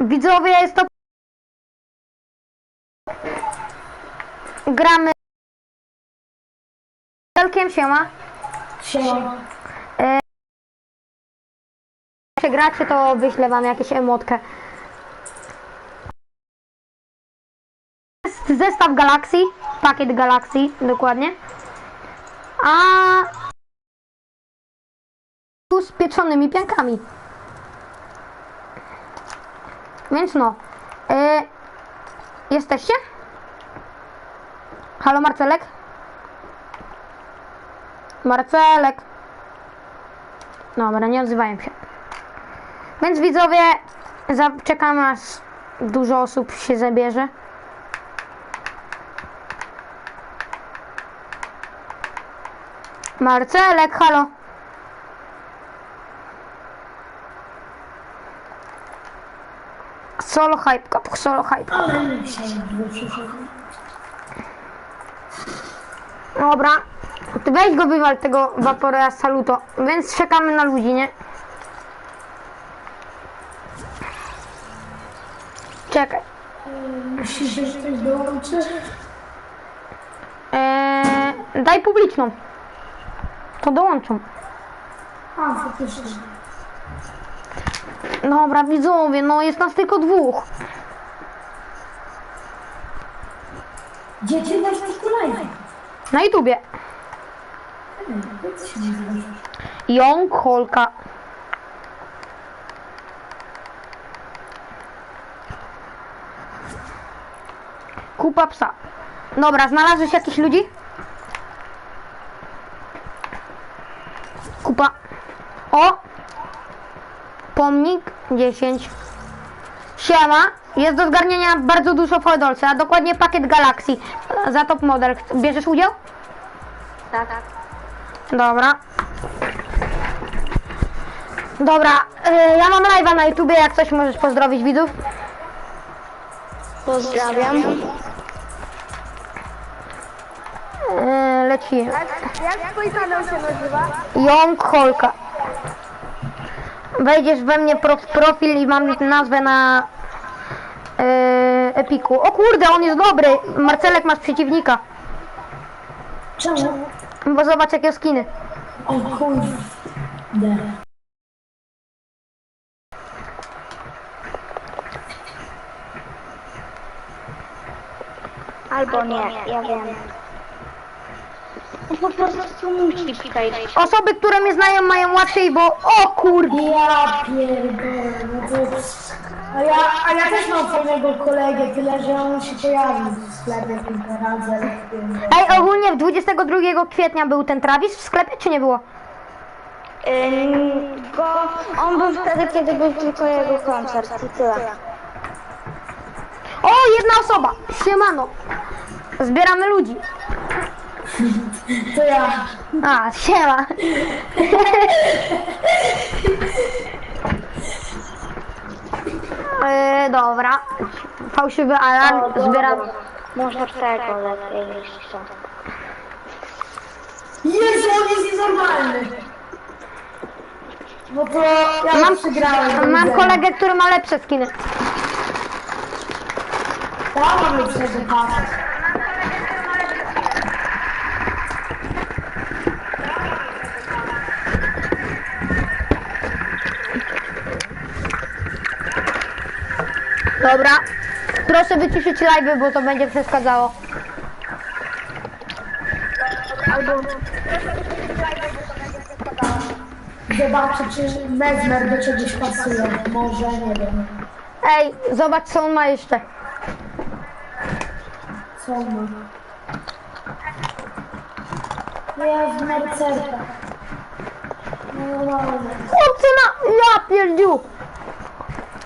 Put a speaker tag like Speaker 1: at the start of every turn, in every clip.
Speaker 1: Widzowie, jest to... Gramy... Celkiem siema.
Speaker 2: Siema.
Speaker 1: Jak gracie, to wyślę wam jakieś emotkę. Jest zestaw Galaxy, pakiet Galaxy, dokładnie. A tu z pieczonymi piankami. Więc no. Y, jesteście? Halo Marcelek? Marcelek. Dobra, nie odzywają się. Więc widzowie, czekamy aż dużo osób się zabierze. Marcelek, halo. Solo hype, kop, solo hype.
Speaker 2: Ale.
Speaker 1: Dobra. Ty weź go wywal tego Vapora Saluto. Więc czekamy na ludzi, nie? Czekaj.
Speaker 2: Myślisz, że ktoś dołączy?
Speaker 1: Eee, daj publiczną. To dołączą.
Speaker 2: A, faktycznie.
Speaker 1: Dobra, widzowie, no jest nas tylko dwóch.
Speaker 2: Gdzie ty masz live?
Speaker 1: Na YouTubie. Jąk Holka. Kupa psa. Dobra, znalazłeś jakichś ludzi? Kupa. O! Pomnik 10. Siema. Jest do zgarnienia bardzo dużo fodolce, a dokładnie pakiet Galaxy. Za top model. Bierzesz udział?
Speaker 3: Tak.
Speaker 1: Dobra. Dobra, y, ja mam live'a na YouTubie, jak coś możesz pozdrowić widzów.
Speaker 3: Pozdrawiam.
Speaker 1: Y, leci.
Speaker 3: Jak twój kanał się nazywa?
Speaker 1: Jąk Holka. Wejdziesz we mnie pro, profil i mam nazwę na y, Epiku. O kurde, on jest dobry. Marcelek, masz przeciwnika.
Speaker 2: Czemu?
Speaker 1: Bo zobacz jakie skiny.
Speaker 2: O kurde.
Speaker 3: Albo nie, ja wiem. Po prostu musi tutaj.
Speaker 1: Osoby, które mnie znają mają łatwiej, bo... O kurde.
Speaker 2: Ja pierdolę, no to... A ja, a ja też mam fajnego kolegę, tyle że on się pojawił w sklepie kilka razy, ale pierdolę.
Speaker 1: Ej, ogólnie 22 kwietnia był ten Travis w sklepie, czy nie było?
Speaker 3: Ym, go, on był wtedy, kiedy był tylko jego koncert i tyle.
Speaker 1: O, jedna osoba! Siemano! Zbieramy ludzi.
Speaker 2: To ja.
Speaker 1: A, siema! e, dobra. Fałszywy alarm. Zbieram.
Speaker 3: Może tego lepiej jeszcze.
Speaker 2: Jezu, on jest nienormalny. No to ja
Speaker 1: Mam,
Speaker 2: przegrałem.
Speaker 1: mam kolegę, który ma lepsze skiny.
Speaker 2: Ja mam lepszego pasa.
Speaker 1: Dobra. Proszę wyciszyć live, bo to będzie przeszkadzało.
Speaker 2: Zobaczę, czy Mesmer do czegoś pasuje. Może, nie wiem.
Speaker 1: Ej, zobacz co on ma jeszcze.
Speaker 2: Co on ma? Jest mercerka. Normalne.
Speaker 1: Chłopcy ma... Ja pierdziu!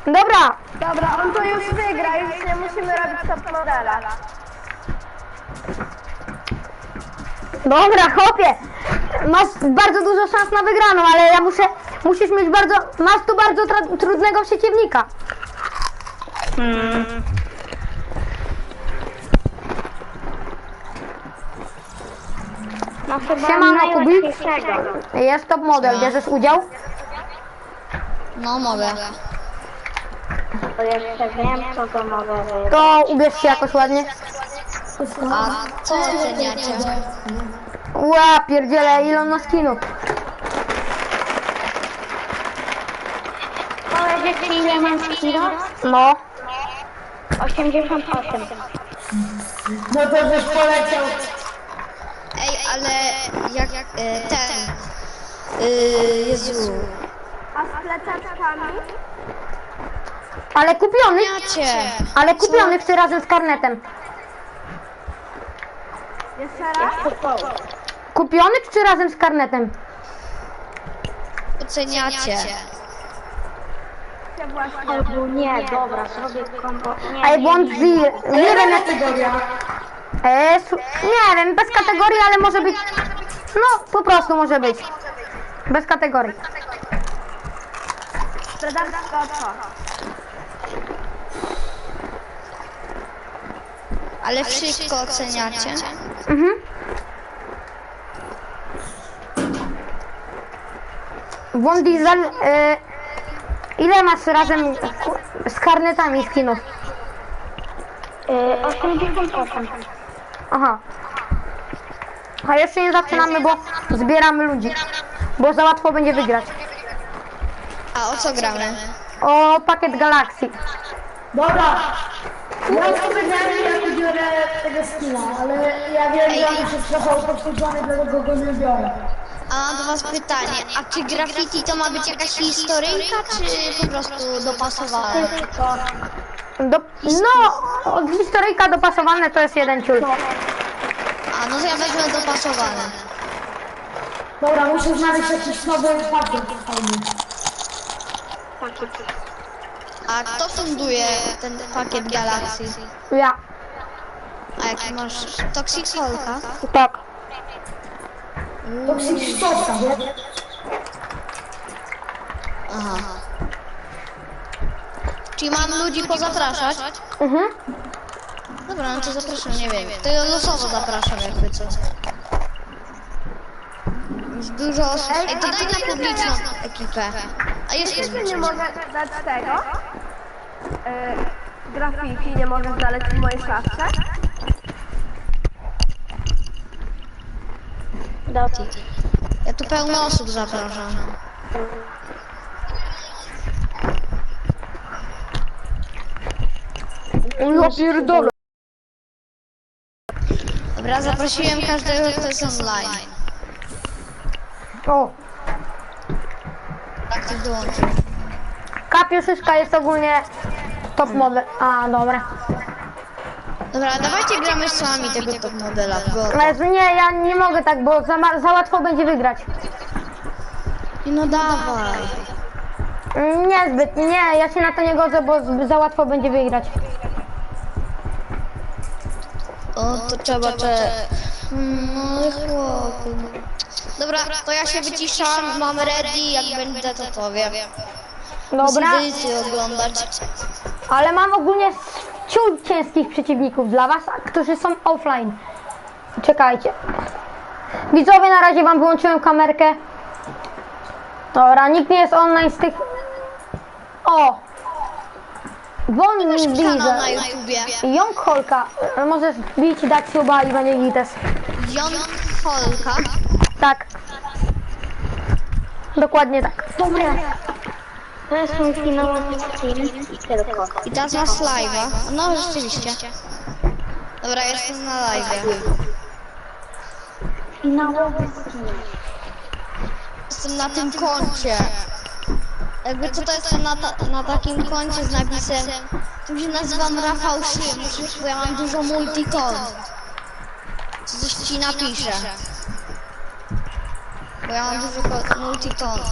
Speaker 1: Dobra,
Speaker 3: Dobra, on to już wygra, już nie musimy robić top modela.
Speaker 1: Dobra, chłopie, masz bardzo dużo szans na wygraną, ale ja muszę, musisz mieć bardzo, masz tu bardzo tra- trudnego przeciwnika.
Speaker 3: No chyba
Speaker 1: Siemano, Kubi.
Speaker 3: najłatwiejszego.
Speaker 1: Jest top model, bierzesz udział?
Speaker 4: No mogę.
Speaker 3: To jeszcze wiem, co to mogę wybrać.
Speaker 1: To ubierz się jakoś ładnie.
Speaker 4: A co oceniacie?
Speaker 1: Ła, pierdziele, ile on ma skinów.
Speaker 3: Powiedzieć ci, ile mam kilo?
Speaker 1: No.
Speaker 3: 88.
Speaker 2: No to żeś poleciał.
Speaker 4: Ej, ale jak e, ten... E, Jezu...
Speaker 3: A z plecaczkami?
Speaker 1: Ale kupiony.
Speaker 4: Oceniacie?
Speaker 1: Ale kupiony chce razem z karnetem.
Speaker 3: Jeszcze raz?
Speaker 1: Kupiony czy razem z karnetem?
Speaker 4: Oceniacie?
Speaker 3: Albo nie, dobra, zrobię kombo. Nie,
Speaker 1: Ej, błąd z... Nie wiem jak...
Speaker 2: Kategoria.
Speaker 1: E, nie wiem, bez kategorii, ale może być... No, po prostu może być. Bez kategorii.
Speaker 4: Ale wszystko oceniacie?
Speaker 1: Mhm. Błąd Diesel, e, ile masz razem z karnetami skinów?
Speaker 3: Yy, 88.
Speaker 1: Aha. A jeszcze nie zaczynamy, bo zbieramy ludzi. Bo za łatwo będzie wygrać.
Speaker 4: A o co gramy?
Speaker 1: O pakiet Galaxy.
Speaker 2: Dobra. Ja biorę tego skina, ale ja wiem, że on już jest trochę upośledzony, dlatego go nie biorę.
Speaker 4: A mam do was pytanie, a czy graffiti to ma być jakaś historyjka, czy po prostu dopasowane?
Speaker 1: Do, no, od historyjka dopasowane to jest jeden ciul.
Speaker 4: A no to ja wezmę dopasowane.
Speaker 2: Dobra, muszę znaleźć jakiś nowy pakiet fajny.
Speaker 4: A kto funduje ten pakiet Galaxy?
Speaker 1: Ja.
Speaker 4: A jaki masz? Toxic Holka?
Speaker 1: Tak.
Speaker 2: Toxic Stosa, wiesz?
Speaker 4: Aha. Czyli mam ludzi pozapraszać?
Speaker 1: Mhm.
Speaker 4: Dobra, no to zapraszam, nie wiem. To ja losowo zapraszam jakby co. Jest dużo osób. Ej, to daj na publiczną ekipę. A jest
Speaker 5: Nie
Speaker 4: publiczna.
Speaker 5: mogę dać tego. E, grafiki nie mogę znaleźć w mojej szafce.
Speaker 4: Ja tu pełno osób zapraszam.
Speaker 1: Ja pierdolę.
Speaker 4: Dobra, zaprosiłem każdego, kto jest online.
Speaker 1: O,
Speaker 4: Tak to dołączył.
Speaker 1: kapiuszyszka jest ogólnie top model. A, dobra.
Speaker 4: Dobra, dawajcie gramy sami tego top modela.
Speaker 1: Ale nie, ja nie mogę tak, bo za, ma- za łatwo będzie wygrać.
Speaker 4: No dawaj.
Speaker 1: Mm, Niezbyt, nie, ja się na to nie godzę, bo z- za łatwo będzie wygrać.
Speaker 4: O, to trzeba cze... No no. Dobra, to ja się wyciszam, mam ready, jak będę to powiem.
Speaker 1: Dobra,
Speaker 4: Edycję oglądać.
Speaker 1: ale mam ogólnie ciul ciężkich przeciwników dla was, którzy są offline. Czekajcie. Widzowie, na razie wam wyłączyłem kamerkę. Dobra, nikt nie jest online z tych... O! Von
Speaker 4: kanał na
Speaker 1: Diesel.
Speaker 4: YouTubie.
Speaker 1: Young Holka. Możesz bić, dać suba i będzie gites.
Speaker 4: Jon Holka.
Speaker 1: Tak. Dokładnie tak.
Speaker 3: Dobra. To jest mój finałowy film i tylko.
Speaker 4: I teraz masz live'a. No rzeczywiście. Dobra, jestem na live.
Speaker 3: Finałowy film.
Speaker 4: Jestem na tym koncie. Jakby co to jestem na, ta, na takim koncie z napisem Tu się nazywam Rafał Szymczyk, bo ja mam dużo multikont. Co coś ci napiszę. Bo ja mam dużo ko- multikont.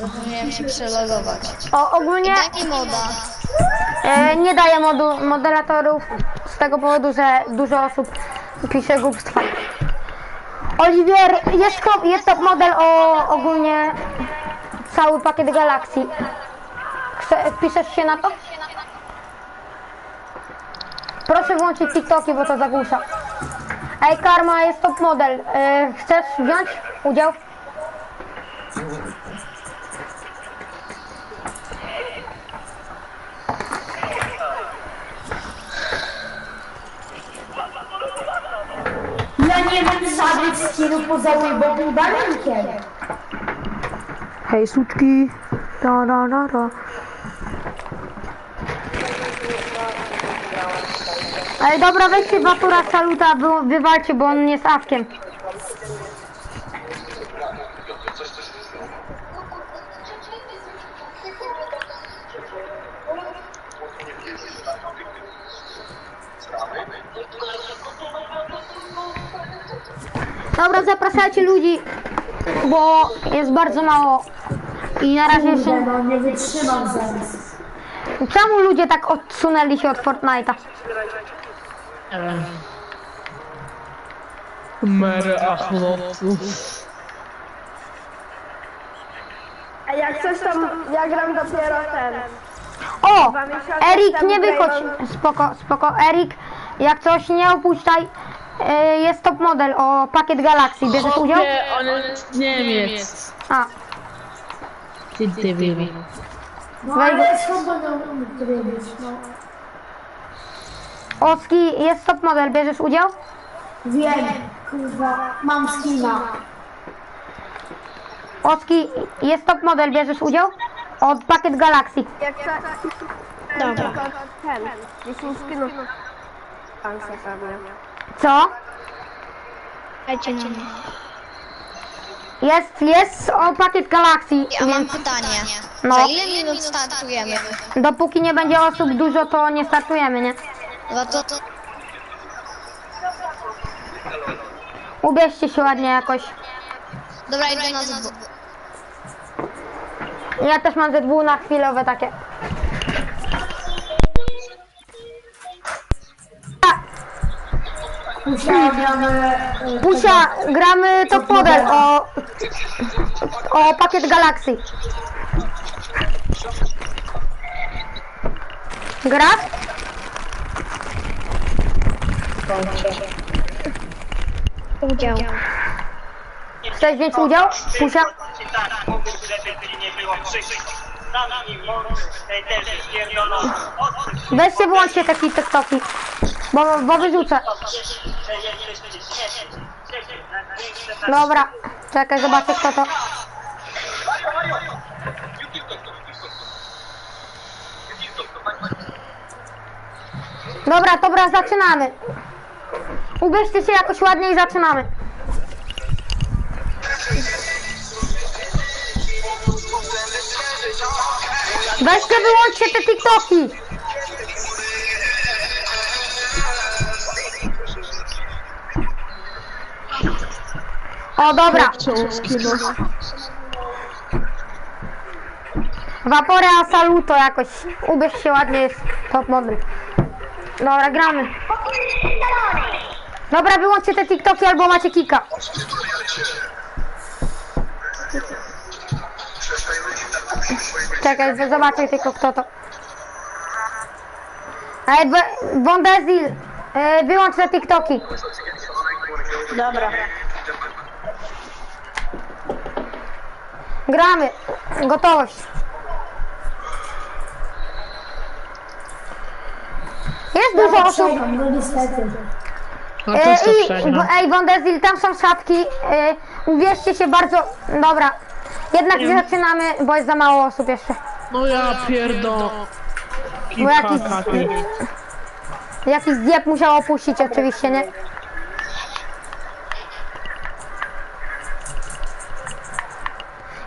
Speaker 4: Zapomniałem się przelogować.
Speaker 1: O, ogólnie
Speaker 4: Daj mi moda.
Speaker 1: e, nie daję modu, moderatorów z tego powodu, że dużo osób pisze głupstwa. Oliwier, jest, top- jest model o ogólnie cały pakiet galakcji. Chce, wpiszesz się na to? Proszę włączyć TikToki, bo to zagłusza. Ej, Karma jest top model. E, chcesz wziąć udział?
Speaker 2: Żadnych skinów poza Weebobem Barankiem.
Speaker 1: Hej, suczki. Da, da, da, da. Ej, dobra, weźcie Batura Saluta, wy- wywalcie, bo on jest awkiem. Jest bardzo mało. I na razie
Speaker 2: Kurde,
Speaker 1: jeszcze...
Speaker 2: no nie wytrzymam zaraz.
Speaker 1: Czemu ludzie tak odsunęli się od Fortnite'a?
Speaker 6: Mary Achlotu.
Speaker 5: A jak coś tam, ja gram dopiero ten.
Speaker 1: O!
Speaker 5: Dwa miesiące
Speaker 1: Erik,
Speaker 5: temu
Speaker 1: nie wychodź. Spoko, spoko. Erik, jak coś nie opuszczaj. Y, Jest top model o pakiet Galaxy. Bierzesz udział?
Speaker 6: Chłopie, on jest Niemiec.
Speaker 1: A,
Speaker 6: Ty debil.
Speaker 2: No ale skąd będą wiedzieć, no.
Speaker 1: Oski, jest top model. Bierzesz udział?
Speaker 2: Wiem, kurwa, mam skina.
Speaker 1: Oski, jest top model. Bierzesz udział? Od pakiet Galaxy.
Speaker 5: Jak to... Dobra. Tylko ten, 10 skinów. Pan se pewnie.
Speaker 1: Co?
Speaker 4: Dajcie na mnie.
Speaker 1: Jest, jest o pakiet Galaxy.
Speaker 4: Ja mam
Speaker 1: Więc
Speaker 4: pytanie.
Speaker 1: No.
Speaker 4: Za ile minut startujemy?
Speaker 1: dopóki nie będzie osób dużo, to nie startujemy, nie?
Speaker 4: No to, to
Speaker 1: Ubierzcie się ładnie jakoś.
Speaker 4: dobra, idę na.
Speaker 1: Ja też mam ze dwóch na chwilowe takie.
Speaker 2: Usiadamy.
Speaker 1: Pusia, gramy top model o, o pakiet Galaxy. Gra?
Speaker 3: Udział.
Speaker 1: Chcesz wziąć udział? Pusia?
Speaker 7: Tak, nie było
Speaker 1: Weźcie wyłączcie te TikToki, bo, bo wyrzucę. Dobra, czekaj, zobaczę kto to. Dobra, dobra, zaczynamy. Ubierzcie się jakoś ładnie i zaczynamy. Weźcie, wyłączcie te TikToki. O, dobra. Vaporea Saluto jakoś. Ubierz się ładnie, jest top model. Dobra, gramy. Dobra, wyłączcie te TikToki albo macie kika. Czekaj, zobaczę tylko kto to. Ej, Bondezil, e, wyłącz te TikToki.
Speaker 5: Dobra.
Speaker 1: Gramy. Gotowość. Jest dużo osób.
Speaker 2: No.
Speaker 6: No
Speaker 1: E, I,
Speaker 6: przegram.
Speaker 1: ej, Wondezil, tam są szatki. E, uwierzcie się bardzo. Dobra. Jednak nie zaczynamy, bo jest za mało osób jeszcze.
Speaker 6: No ja pierdolę.
Speaker 1: Bo jakiś, jakiś zjeb musiał opuścić oczywiście, nie?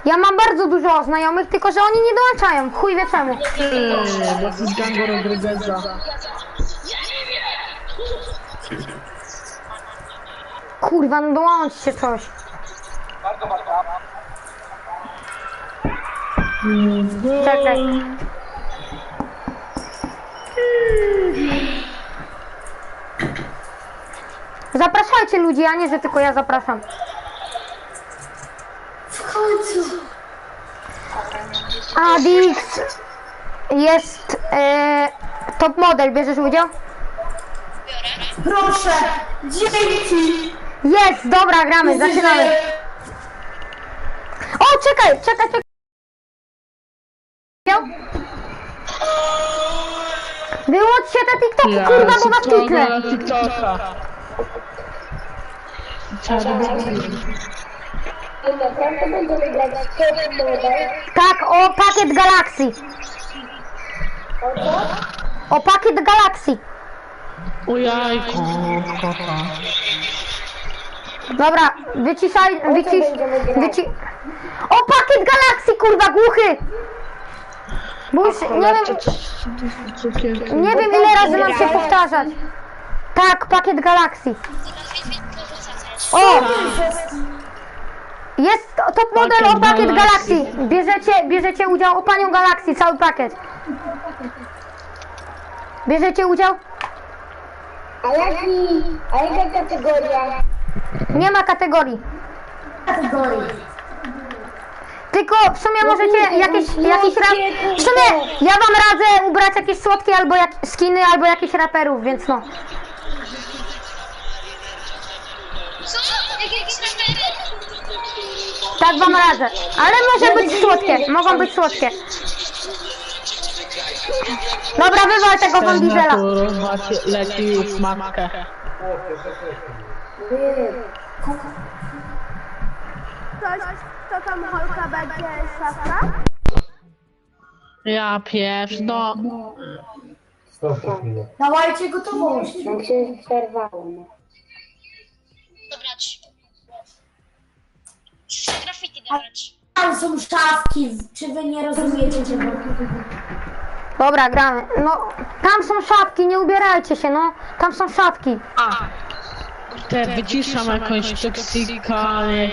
Speaker 1: Ja mam bardzo dużo znajomych, tylko że oni nie dołączają. Chuj wie czemu. Kurwa, no dołączcie coś. Czekaj. Zapraszajcie ludzi, a nie, że tylko ja zapraszam.
Speaker 2: Końcu.
Speaker 1: Adix jest e, top model, bierzesz udział?
Speaker 2: Proszę, dzięki.
Speaker 1: Jest, dobra, gramy, zaczynamy. O, czekaj, czekaj, czekaj. Udział? Wyłączcie te TikToki, kurwa, bo was kliknę.
Speaker 6: TikToka. Trzeba
Speaker 3: Naprawdę będę wygrać top model.
Speaker 1: Tak, o pakiet Galaxy. O pakiet Galaxy.
Speaker 6: O jajko, kota.
Speaker 1: Dobra, wyciszaj, wycisz, wyci... O pakiet Galaxy, kurwa, głuchy! Bo już nie wiem, nie wiem ile razy mam się powtarzać. Tak, pakiet Galaxy. O! Jest to- top model o
Speaker 6: Pakiet
Speaker 1: pakiet
Speaker 6: Galaxy.
Speaker 1: Galaxy. Bierzecie, bierzecie udział o panią Galaxy, cały pakiet. Bierzecie udział?
Speaker 3: A jaki, a jaka kategoria?
Speaker 1: Nie ma kategorii.
Speaker 2: Kategorii.
Speaker 1: Tylko w sumie możecie jakieś, jakiś rap... W sumie ja wam radzę ubrać jakieś słodkie albo jak... skiny, albo jakichś raperów, więc no. Tak wam radzę. Ale może być słodkie, mogą być słodkie. Dobra, wywal tego
Speaker 6: naturalnie leci już matkę.
Speaker 5: Ktoś, kto tam Holka będzie szafra?
Speaker 6: Ja pierwszy, no.
Speaker 2: Dawajcie gotowość.
Speaker 3: Nam się przerwało.
Speaker 2: Tam są szafki, czy wy nie rozumiecie czego?
Speaker 1: Dobra, gramy. No, tam są szafki, nie ubierajcie się, no. Tam są szafki.
Speaker 6: Te wyciszam jakąś toksika, nie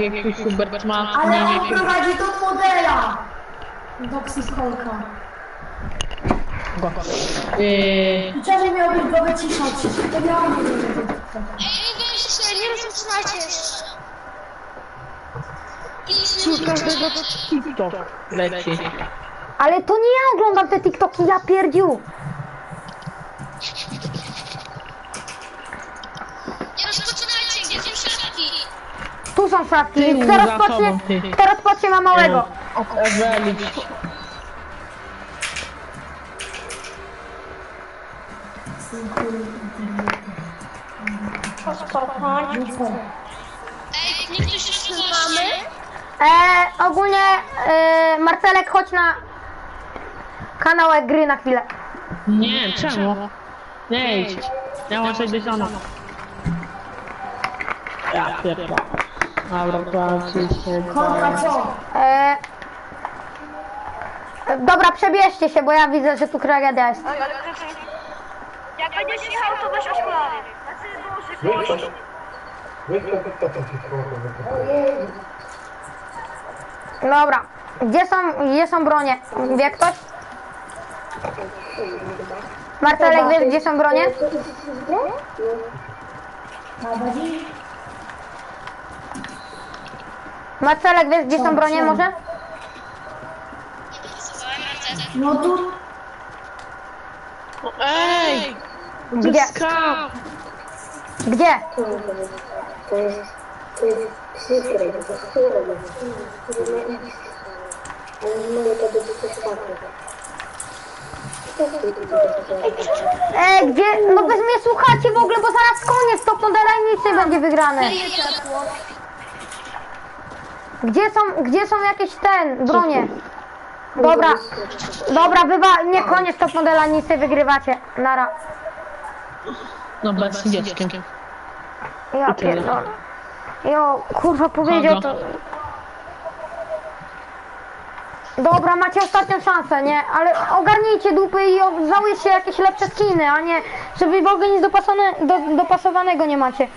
Speaker 6: wiem, jakiś Hubert ma,
Speaker 2: Ale
Speaker 6: nie
Speaker 2: on
Speaker 6: wiem.
Speaker 2: prowadzi do modela. Toxic Holka.
Speaker 6: Yy,
Speaker 2: I czemu miałbyś go wyciszać? To miało nie być.
Speaker 4: Nie rozpoczynajcie.
Speaker 6: tu każdego TikTok leci.
Speaker 1: Ale to nie ja oglądam te TikToki, ja pierdziu.
Speaker 4: Nie rozpoczynajcie, gdzie są szafki?
Speaker 1: Tu są szafki. Kto
Speaker 6: za
Speaker 1: rozpocznie,
Speaker 6: tobą, ty.
Speaker 1: kto rozpocznie ma małego.
Speaker 6: Od Eweli.
Speaker 4: Ej, niech ktoś się mamy?
Speaker 1: E, ogólnie e, Marcelek, chodź na kanał gry na chwilę.
Speaker 6: Nie, czemu? Nie idź. Ja mam 60. Ja pierdolę. Dobra, to
Speaker 2: co?
Speaker 1: E, dobra, przebierzcie się, bo ja widzę, że tu tragedia jest.
Speaker 5: Jak będziesz jechał, to weź okulary. Znaczy, bo się
Speaker 1: Dobra, gdzie są, gdzie są bronie? Wie ktoś? Marcelek, wiesz gdzie są bronie? Marcelek, wiesz gdzie są bronie może?
Speaker 2: No tu
Speaker 6: Ej!
Speaker 1: Gdzie? Gdzie?
Speaker 3: Przykre, to jest słowo. Ale mówię to będzie coś takiego.
Speaker 1: E, gdzie? No wy mnie słuchacie w ogóle, bo zaraz koniec, to podalaj nic nie będzie wygrane. Gdzie są, gdzie są jakieś ten, bronie? Dobra, dobra, bywa, nie koniec top modela, nic nie wygrywacie. Nara.
Speaker 6: No bez dzieckiem.
Speaker 1: Ja pierdolę. Jo, kurwa powiedział to. Dobra, macie ostatnią szansę, nie? Ale ogarnijcie dupy i załóżcie jakieś lepsze skiny, a nie, żeby w ogóle nic dopasane, do, dopasowanego nie macie.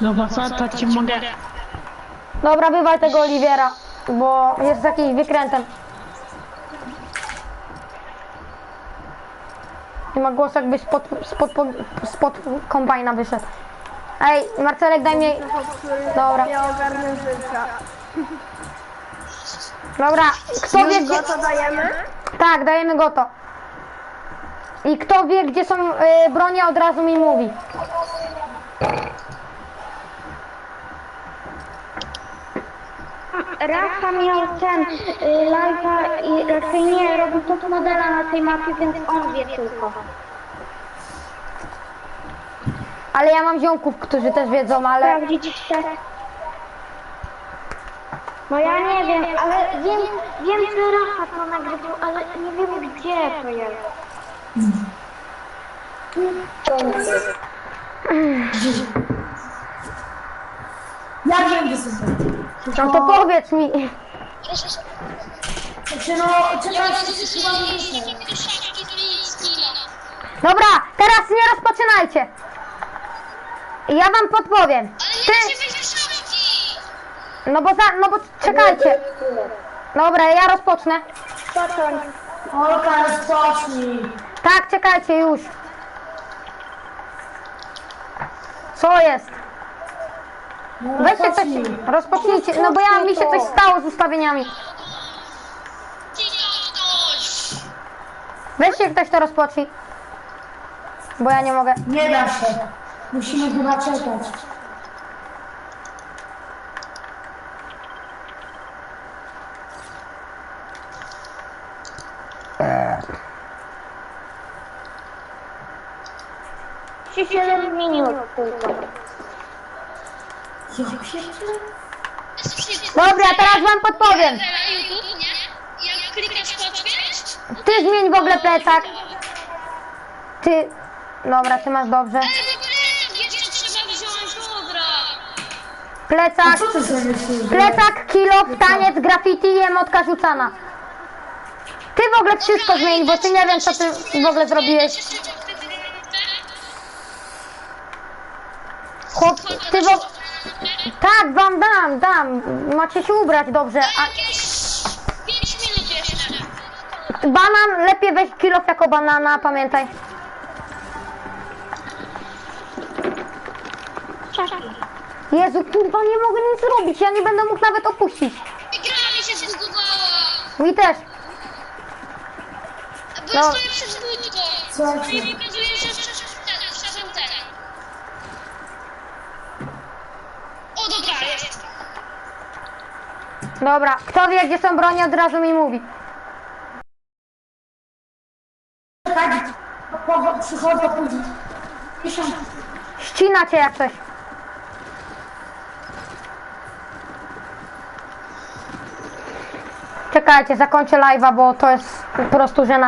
Speaker 6: No co, to ci mogę...
Speaker 1: Dobra, bywaj tego Oliwiera, bo jest jakiś wykrętem. I ma głos jakby spod, spod, spod, spod kombajna wyszedł. Ej, Marcelek, daj mi... Dobra,
Speaker 5: nie ogarnę życia.
Speaker 1: dobra, kto wie
Speaker 5: Już
Speaker 1: gdzie...
Speaker 5: go to dajemy?
Speaker 1: Tak, dajemy go to. I kto wie, gdzie są y, bronie, od razu mi mówi.
Speaker 3: Rafa miał ten y, live'a i raczej nie robił top modela na tej mapie, więc on wie tylko.
Speaker 1: Ale ja mam ziomków, którzy też wiedzą, ale...
Speaker 3: Sprawdzić się. No ja nie wiem, ale wiem, wiem, że Rafa to nagrywał, ale nie wiem gdzie to jest.
Speaker 2: Ja wiem, gdzie są.
Speaker 1: No to powiedz mi.
Speaker 2: Znaczy no, chyba nie myślę.
Speaker 1: Dobra, teraz nie rozpoczynajcie. Ja wam podpowiem. Ty... No bo za... No bo czekajcie. Dobra, ja rozpocznę.
Speaker 2: Olka, rozpocznij.
Speaker 1: Tak, czekajcie już. Co jest?
Speaker 2: No,
Speaker 1: Weźcie coś,
Speaker 2: rozpocznij.
Speaker 1: rozpocznijcie, no bo ja mi się coś stało z ustawieniami. Weźcie ktoś to rozpocznij. Bo ja nie mogę.
Speaker 2: Nie da się. Musimy chyba czekać.
Speaker 3: Trzy, siedem minut tylko.
Speaker 2: Ja.
Speaker 1: Dobra, teraz wam podpowiem.
Speaker 8: na YouTube, nie? Jak klikasz podpięć,
Speaker 1: Ty zmień w ogóle plecak. Ty... Dobra, ty masz dobrze. Plecak,
Speaker 2: Co ty sobie myślisz?
Speaker 1: plecak, kilo, taniec, graffiti emotka rzucana. Ty w ogóle wszystko zmień, bo ty nie wiem co ty w ogóle zrobiłeś. Chłop, ty w... Tak, wam dam, dam. Macie się ubrać dobrze. A
Speaker 8: Jakieś 5 minut jeszcze.
Speaker 1: banan, lepiej weź kilo jako banana, pamiętaj. Jezu, kurwa, nie mogę nic zrobić, ja nie będę mógł nawet opuścić.
Speaker 8: I gra mi się zbugowała.
Speaker 1: Mi też.
Speaker 8: Bo ja
Speaker 1: No.
Speaker 8: stoję przed budką.
Speaker 2: Słuchajcie.
Speaker 8: I mi pokazuje, że ten, wszedłem ten. O dobra, jest.
Speaker 1: Dobra, kto wie gdzie są broni, od razu mi mówi.
Speaker 2: Tak, po, przychodzę później. Piszę.
Speaker 1: Ścina cię jak coś. Czekajcie, zakończę live'a, bo to jest po prostu żena.